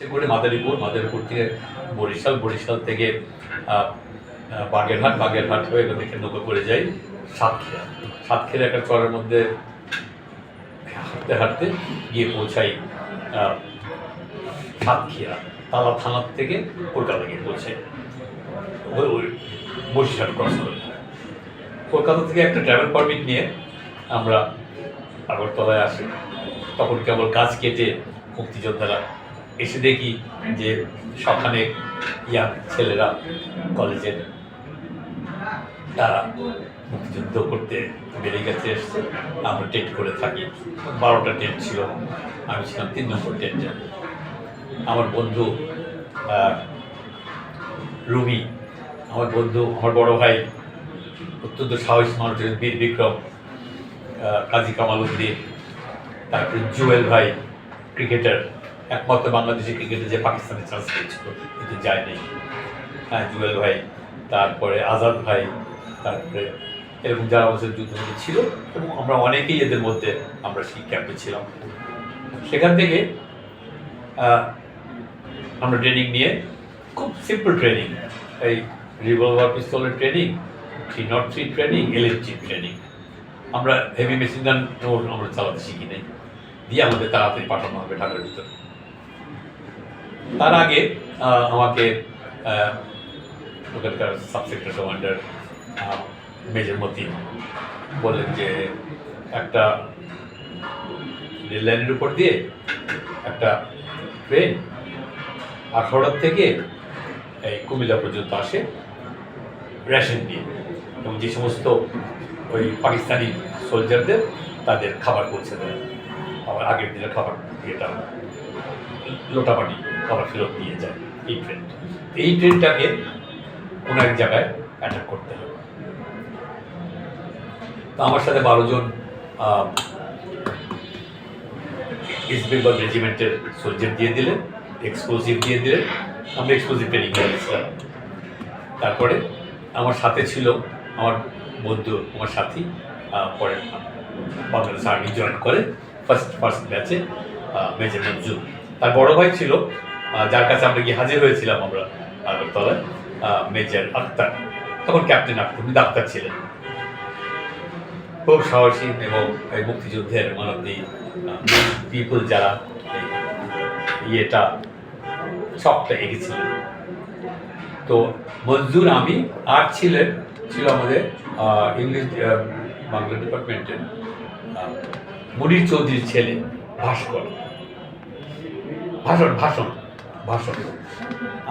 করে মাদারীপুর মাদারীপুর থেকে বরিশাল বরিশাল থেকে বাগেরহাট বাগেরহাট হয়ে এখান থেকে নৌকা করে যাই। সাতক্ষীরা সাতক্ষীরা একটা চরের মধ্যে হাঁটতে হাঁটতে গিয়ে পৌঁছাই সাতক্ষীরা, তালা থানার থেকে কলকাতা গিয়ে পৌঁছাই। ওই বসিরহাট ক্রস করে কলকাতা থেকে একটা ট্রাভেল পারমিট নিয়ে আমরা আগরতলায় আসি। তখন কেবল গাছ কেটে মুক্তিযোদ্ধারা এসে দেখি যে সখানে ইয়া ছেলেরা কলেজের তারা মুক্তিযুদ্ধ করতে বেড়ে গেছে, এসছে। আমরা টেট করে থাকি। বারোটা টেট ছিল। আমি ছিলাম তিন নম্বর টেন্টে। আমার বন্ধু রুমি, আমার বন্ধু, আমার বড় ভাই, অত্যন্ত সাহসী মানুষ বীর বিক্রম কাজী কামাল উদ্দিন, তারপরে জুয়েল ভাই ক্রিকেটার একমাত্র বাংলাদেশি ক্রিকেটে যে পাকিস্তানে চান্স পেয়েছিল, কিন্তু যায়নি। হ্যাঁ জুয়েল ভাই, তারপরে আজাদ ভাই, তারপরে এরকম যারা আমাদের যুদ্ধে ছিল, এবং আমরা অনেকেই এদের মধ্যে আমরা সেই ক্যাম্পে ছিলাম। সেখান থেকে আমরা ট্রেনিং নিয়ে, খুব সিম্পল ট্রেনিং এই revolver পিস্তলের training three not three training LMG training আমরা হেভি মেশিন গান আমরা চালাতে শিখি নাই দিয়ে আমাদের তাড়াতাড়ি পাঠানো হবে ঢাকার ভিতরে। তার আগে আমাকে ওখানকার সাবসেক্টর কমান্ডার মেজর মতিন বললেন যে একটা রেল লাইনের উপর দিয়ে একটা ট্রেন আখাউড়ার থেকে এই কুমিল্লা পর্যন্ত আসে রেশন দিয়ে এবং যে সমস্ত ওই পাকিস্তানি সোলজারদের তাদের খাবার পৌঁছে দেয়। আবার আগের দিনের খাবার এটা লোটাপাটি খাবার ফেরত দিয়ে যায় এই ট্রেন এই ট্রেনটাকে কোনো এক জায়গায় অ্যাটাক করতে হবে। তো আমার সাথে বারো জন ইস্ট বেঙ্গল রেজিমেন্টের সোলজার দিয়ে দিলেন এক্সপ্লোসিভ দিয়ে দিলেন। আমরা এক্সপ্লোসিভ ট্রেনিং করেছিলাম তারপরে আমার সাথে ছিল আমার বন্ধু, আমার সাথী পরে বাংলাদেশ আর্মি জয়েন করে ফার্স্ট ফার্স্ট ব্যাচে মেজর মঞ্জুর তার বড় ভাই ছিল যার কাছে আমরা গিয়ে হাজির হয়েছিলাম আমরা আগরতলায় মেজর আক্তার তখন ক্যাপ্টেন আক্তার উনি ডাক্তার ছিলেন। খুব সাহসী এবং এই মুক্তিযুদ্ধের ওয়ান অফ দি পিপল যারা ইয়েটা সবটা এগিয়েছিলেন তো মঞ্জুর আমি আর ছিলেন, ছিল আমাদের ইংলিশ বাংলা ডিপার্টমেন্টের মনির চৌধুরীর ছেলে ভাস্কর। ভাষণ ভাষণ। ভাষণ।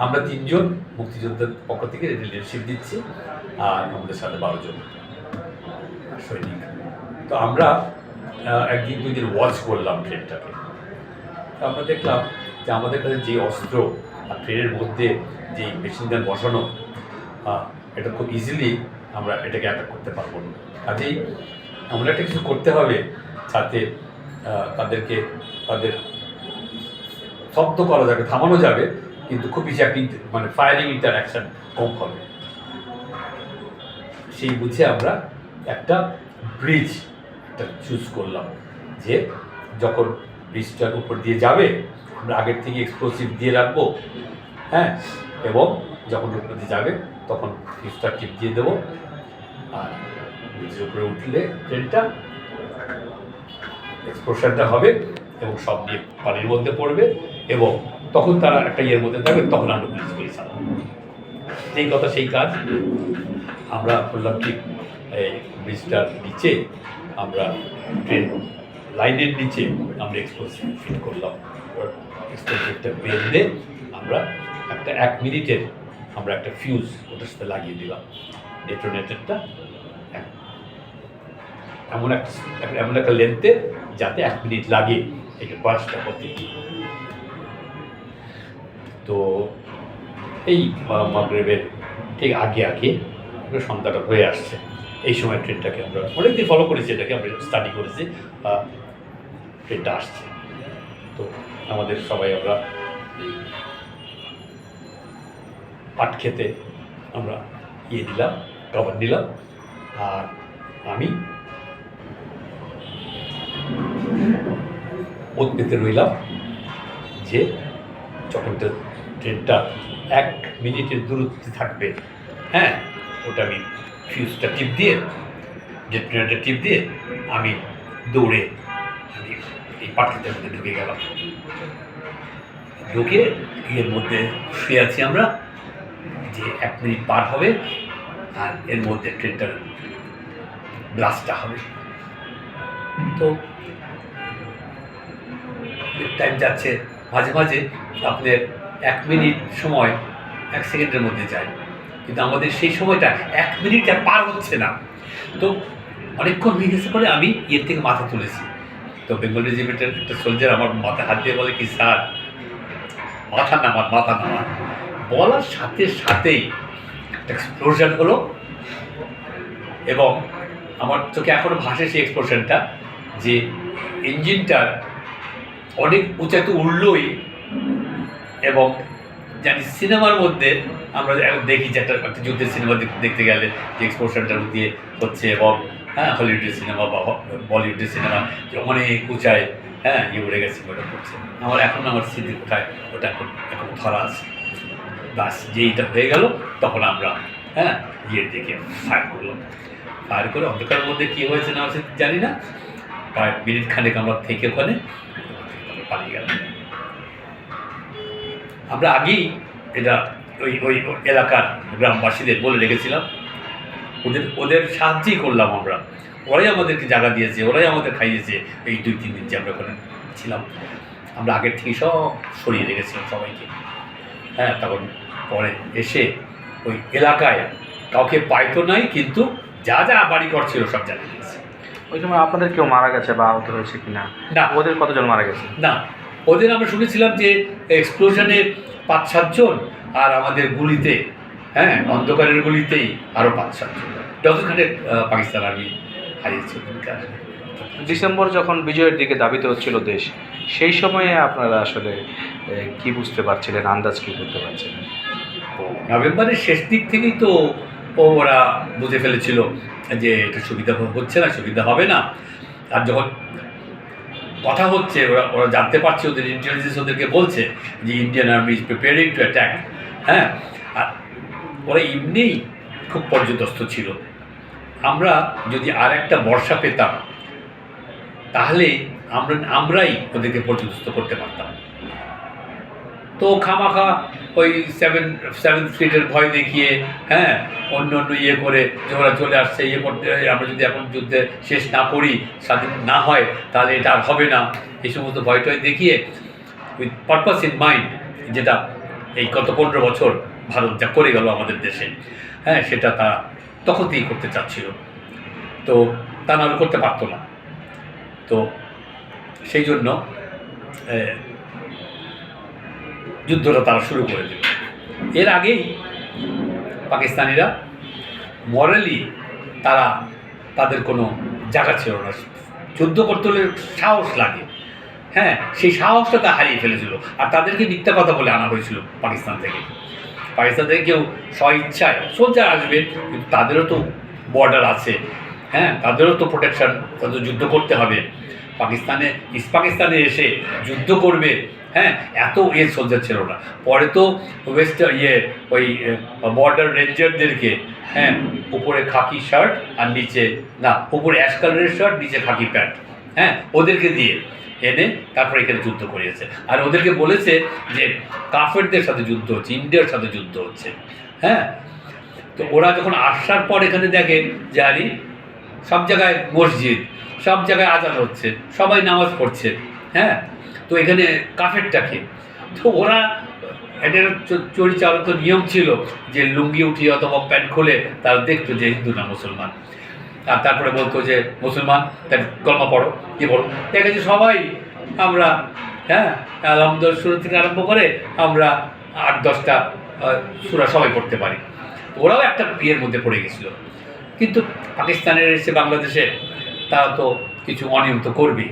আমরা তিনজন মুক্তিযোদ্ধার পক্ষ থেকে লিডারশিপ দিচ্ছি আর আমাদের সাথে বারো জন সৈনিক। তো আমরা একদিন দুই দিন ওয়াচ করলাম ট্রেনটাকে আমরা দেখলাম যে আমাদের কাছে যে অস্ত্র আর ট্রেনের মধ্যে যে মেশিন গান বসানো এটা খুব ইজিলি আমরা এটাকে অ্যাটাক করতে পারব না। কাজেই আমরা একটা কিছু করতে হবে যাতে তাদেরকে, তাদের শব্দ করা যাবে, থামানো যাবে, কিন্তু খুব বেশি একটা মানে ফায়ারিং ইন্টারাকশন কম হবে। সেই বুঝে আমরা একটা ব্রিজ একটা চুজ করলাম যে যখন ব্রিজটার উপর দিয়ে যাবে, আমরা আগের থেকে এক্সপ্লোসিভ দিয়ে রাখব হ্যাঁ? এবং যখন উপর দিয়ে যাবে, তখন ব্রিজটা টিপ দিয়ে দেবো। আর ব্রিজের উপরে উঠলে ট্রেনটা এক্সপ্লোশনটা হবে এবং সব দিয়ে পানির মধ্যে পড়বে। এবং তখন তারা একটা ইয়ের মধ্যে থাকবে, তখন আমরা করে চালাবো সেই কথা, সেই কাজ আমরা করলাম ঠিক, এই ব্রিজটার নিচে আমরা ট্রেন লাইনের নিচে আমরা এক্সপ্লোসিভ ফিট করলাম। এক্সপ্লোসিভটা বেঁধে আমরা একটা এক মিনিটের আমরা একটা ফিউজ ওটার সাথে লাগিয়ে দিলাম। ডেটোনেটরটা এমন একটা এমন একটা লেন্থে যাতে এক মিনিট লাগে। এটা বাসটা হতে এই মাগরেবের ঠিক আগে আগে সন্ধ্যাটা হয়ে আসছে। এই সময় ট্রেনটাকে আমরা অনেকদিন ফলো করেছি, এটাকে আমরা স্টাডি করেছি ট্রেনটা আসছে। তো আমাদের সবাই আমরা পাট খেতে আমরা ইয়ে দিলাম কভার নিলাম আর আমি পেতে রইলাম যে যখন ট্রেনটা এক মিনিটের দূরত্বে থাকবে। হ্যাঁ ওটা আমি ফিউজটা টিপ দিয়ে যে ট্রেনটা টিপ দিয়ে আমি দৌড়ে আমি এই পাখিটার মধ্যে ঢুকে গেলাম। ঢুকে এর মধ্যে শুয়ে আছি আমরা। যে এক মিনিট পার হবে আর এর মধ্যে ট্রেনটার ব্লাস্টটা হবে। তো টাইম যাচ্ছে। মাঝে মাঝে আপনার এক মিনিট সময় এক সেকেন্ডের মধ্যে যায়। কিন্তু আমাদের সেই সময়টা এক মিনিট আর পার হচ্ছে না। তো অনেকক্ষণ হয়ে গেছে পরে আমি এর থেকে মাথা তুলেছি। তো বেঙ্গল রেজিমেন্টের একটা সোলজার আমার মাথা হাত দিয়ে বলে কি, স্যার, মাথা নামান মাথা নামান। বলার সাথে সাথেই একটা এক্সপ্লোশন হলো এবং আমার চোখে এখনও ভাসে সেই এক্সপ্লোশনটা যে ইঞ্জিনটার অনেক উঁচাতে উঠলই এবং জানি সিনেমার মধ্যে আমরা দেখি যে একটা একটা যুদ্ধের সিনেমা দেখতে গেলে যে এক্সপ্লোশনটার দিয়ে হচ্ছে এবং হ্যাঁ হলিউডের সিনেমা বা বলিউডের সিনেমা যে অনেক উঁচায় হ্যাঁ ইয়ে উড়ে গেছে, ওটা করছে। আমার এখন আমার স্মৃতি কোথায়? ওটা এখন এখন ধরা আছে। বাস যেইটা হয়ে গেল, তখন আমরা হ্যাঁ ইয়ের দিকে ফায়ার করলাম। ফায়ার করে অন্ধকারের মধ্যে কী হয়েছে না হয়েছে জানি না। প্রায় মিনিট খানেক আমরা থেকে ওখানে পালিয়ে গেলাম। আমরা আগেই এটা ওই ওই এলাকার গ্রামবাসীদের বলে রেখেছিলাম। ওদের ওদের সাহায্যই করলাম আমরা। ওরাই আমাদেরকে জায়গা দিয়েছে ওরাই আমাদের খাইয়েছে। এই দুই তিন দিন যে আমরা ওখানে ছিলাম আমরা আগের থেকে সব সরিয়ে রেখেছিলাম সবাইকে। হ্যাঁ তখন পরে এসে ওই এলাকায় কাউকে পাইতো নাই কিন্তু যা যা বাড়ি ঘর ছিল সব জানিয়ে দিয়েছে। ওই সময় আপনাদের কেউ মারা গেছে বা আহত হয়েছে কিনা? না। ওদের কতজন মারা গেছে? না। ওদের আমরা শুনেছিলাম যে এক্সপ্লোশনে পাঁচ সাতজন আর আমাদের গুলিতে হ্যাঁ অন্ধকারের গুলিতেই আরও পাঁচ সাতজন। যতখানে পাকিস্তান আর্মি হারিয়েছে ডিসেম্বর যখন বিজয়ের দিকে দাবিতে হচ্ছিল দেশ সেই সময়ে আপনারা আসলে কি বুঝতে পারছিলেন আন্দাজ কি করতে পারছিলেন? নভেম্বরের শেষ দিক থেকেই তো ও ওরা বুঝে ফেলেছিল যে এটা সুবিধা হচ্ছে না সুবিধা হবে না। আর যখন কথা হচ্ছে, ওরা ওরা জানতে পারছে, ওদের ইন্টেলিজেন্স ওদেরকে বলছে যে Indian army is preparing to attack হ্যাঁ? আর ওরা এমনিই খুব পর্যদস্ত ছিল। আমরা যদি আর একটা বর্ষা পেতাম, তাহলে আমরা, আমরাই ওদেরকে পর্যদস্ত করতে পারতাম। তো খামাখা ওই সেভেন সেভেন স্ট্রিটের ভয় দেখিয়ে হ্যাঁ অন্য অন্য ইয়ে করে যে ওরা চলে আসছে ইয়ে করতে, আমরা যদি এখন যুদ্ধে শেষ না করি, স্বাধীন না হয়, তাহলে এটা আর হবে না। এই সমস্ত ভয় টয় দেখিয়ে উইথ পারপাস ইন মাইন্ড যেটা এই গত পনেরো বছর ভারত যা করে গেল আমাদের দেশে হ্যাঁ সেটা তারা তখন থেকেই করতে চাচ্ছিল। তো তা নাহলে করতে পারতো না। তো সেই জন্য যুদ্ধটা তারা শুরু করে দিল। এর আগেই পাকিস্তানিরা মরালি তারা তাদের কোনো জায়গা ছিল না। যুদ্ধ করতে হলে সাহস লাগে। হ্যাঁ সেই সাহসটা তা হারিয়ে ফেলেছিল। আর তাদেরকে মিথ্যা কথা বলে আনা হয়েছিল পাকিস্তান থেকে। পাকিস্তান থেকে কেউ স্ব ইচ্ছায় সোলজার আসবে, কিন্তু তাদেরও তো বর্ডার আছে। হ্যাঁ তাদেরও তো প্রোটেকশন তাদের যুদ্ধ করতে হবে। পাকিস্তানে, ইস্ট পাকিস্তানে এসে যুদ্ধ করবে হ্যাঁ? এত এ সোলজার ছিল না। পরে তো ওয়েস্ট ইয়ে ওই বর্ডার রেঞ্জারদেরকে হ্যাঁ উপরে খাকি শার্ট আর নিচে, না, উপরে অ্যাশ কালারের শার্ট নিচে খাকি প্যান্ট হ্যাঁ? ওদেরকে দিয়ে এনে তারপরে এখানে যুদ্ধ করিয়েছে। আর ওদেরকে বলেছে যে কাফেরদের সাথে যুদ্ধ হচ্ছে, ইন্ডিয়ার সাথে যুদ্ধ হচ্ছে হ্যাঁ? তো ওরা যখন আসার পর এখানে দেখে যে আরে সব জায়গায় মসজিদ, সব জায়গায় আজান হচ্ছে, সবাই নামাজ পড়ছে হ্যাঁ? তো এখানে কাফেরটাকে তো ওরা এটার চরিচালিত নিয়ম ছিল যে লুঙ্গি উঠিয়ে অথবা প্যান্ট খুলে তারা দেখতো যে হিন্দু না মুসলমান। আর তারপরে বলতো যে, মুসলমান তার কলমা পড়ো, কি বলো দেখা যাচ্ছে সবাই আমরা হ্যাঁ? আলহামদুল শুরু থেকে আরম্ভ করে আমরা আট, দশটা সুরা সবাই পড়তে পারি। ওরাও একটা বিয়ের মধ্যে পড়ে গেছিল। কিন্তু পাকিস্তানের এসে বাংলাদেশে তারা তো কিছু অনিয়ম তো করবেই।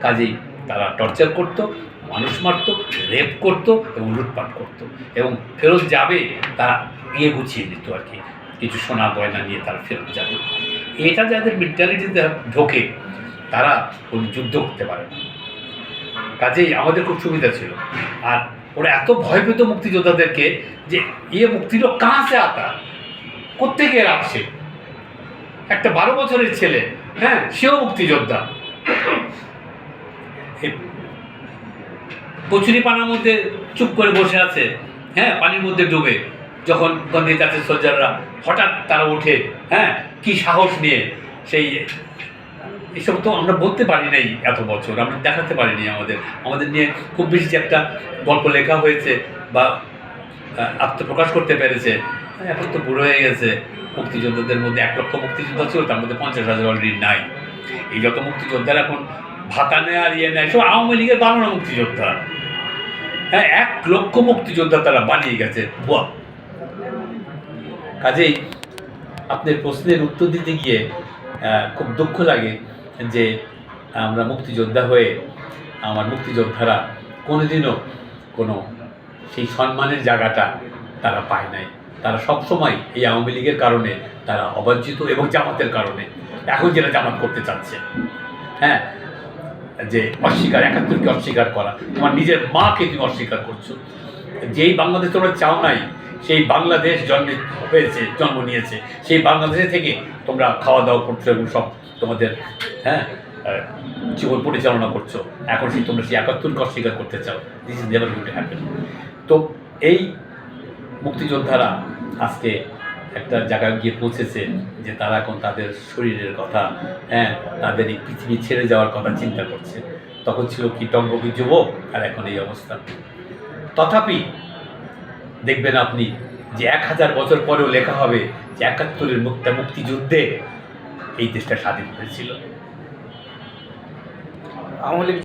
কাজেই তারা টর্চার করতো, মানুষ মারতো, রেপ করতো এবং লুটপাট করতো। এবং ফেরত যাবে, তারা ইয়ে গুছিয়ে নিত আর কি। কিছু সোনা গয়না নিয়ে তারা ফেরত যাবে। এটা যাদের মেন্টালিটিতে ঢোকে, তারা ওই যুদ্ধ করতে পারে না। কাজেই আমাদের খুব সুবিধা ছিল। আর ওরা এত ভয় পেত মুক্তিযোদ্ধাদেরকে যে ইয়ে মুক্তি লোক কাহা সে আতা কোথেকে আসে? একটা বারো বছরের ছেলে হ্যাঁ সেও মুক্তিযোদ্ধা। কচুরি পানার মধ্যে চুপ করে বসে আছে হ্যাঁ পানির মধ্যে ডুবে, যখন গন্ধি কাছে সোলজাররা হঠাৎ তারা ওঠে হ্যাঁ কি সাহস নিয়ে, সেই এসব তো আমরা বলতে পারি নাই এত বছর, আমরা দেখাতে পারিনি আমাদের আমাদের নিয়ে খুব বেশি যে একটা গল্প লেখা হয়েছে বা আত্মপ্রকাশ করতে পেরেছে এখন তো বুড়ো হয়ে গেছে। মুক্তিযোদ্ধাদের মধ্যে এক লক্ষ মুক্তিযোদ্ধা ছিল, তার মধ্যে পঞ্চাশ হাজার অলরেডি নাই। এই যত মুক্তিযোদ্ধারা এখন ভাতা নেয় আর ইয়ে নেয়, সব আওয়ামী লীগের বানানো মুক্তিযোদ্ধা। হ্যাঁ এক লক্ষ মুক্তিযোদ্ধা তারা বানিয়ে গেছে। কাজেই আপনার প্রশ্নের উত্তর দিতে গিয়ে খুব দুঃখ লাগে যে আমরা মুক্তিযোদ্ধা হয়ে আমার মুক্তিযোদ্ধারা কোনোদিনও কোনো সেই সম্মানের জায়গাটা তারা পায় নাই। তারা সবসময় এই আওয়ামী লীগের কারণে তারা অবাঞ্ছিত এবং জামাতের কারণে। এখন যেটা জামাত করতে চাচ্ছে হ্যাঁ যে অস্বীকার, একাত্তরকে অস্বীকার করা, তোমার নিজের মাকে তুমি অস্বীকার করছ। যেই বাংলাদেশ তোমরা চাও নাই, সেই বাংলাদেশ জন্মে হয়েছে, জন্ম নিয়েছে, সেই বাংলাদেশে থেকে তোমরা খাওয়া দাওয়া করছ এবং সব তোমাদের হ্যাঁ জীবন পরিচালনা করছ। এখন সেই তোমরা সেই একাত্তরকে অস্বীকার করতে চাও। This is never good happen তো এই মুক্তিযোদ্ধারা আজকে একটা জায়গায় গিয়ে পৌঁছেছে যে তারা এখন তাদের শরীরের কথা হ্যাঁ তাদের এই পৃথিবী ছেড়ে যাওয়ার কথা চিন্তা করছে। তখন ছিল কি যুবক আর এখন এই অবস্থা। তথাপি দেখবেন আপনি যে এক হাজার বছর পরেও লেখা হবে যে একাত্তরের মুক্তা, মুক্তিযুদ্ধে এই দেশটা স্বাধীন হয়েছিল। আওয়ামী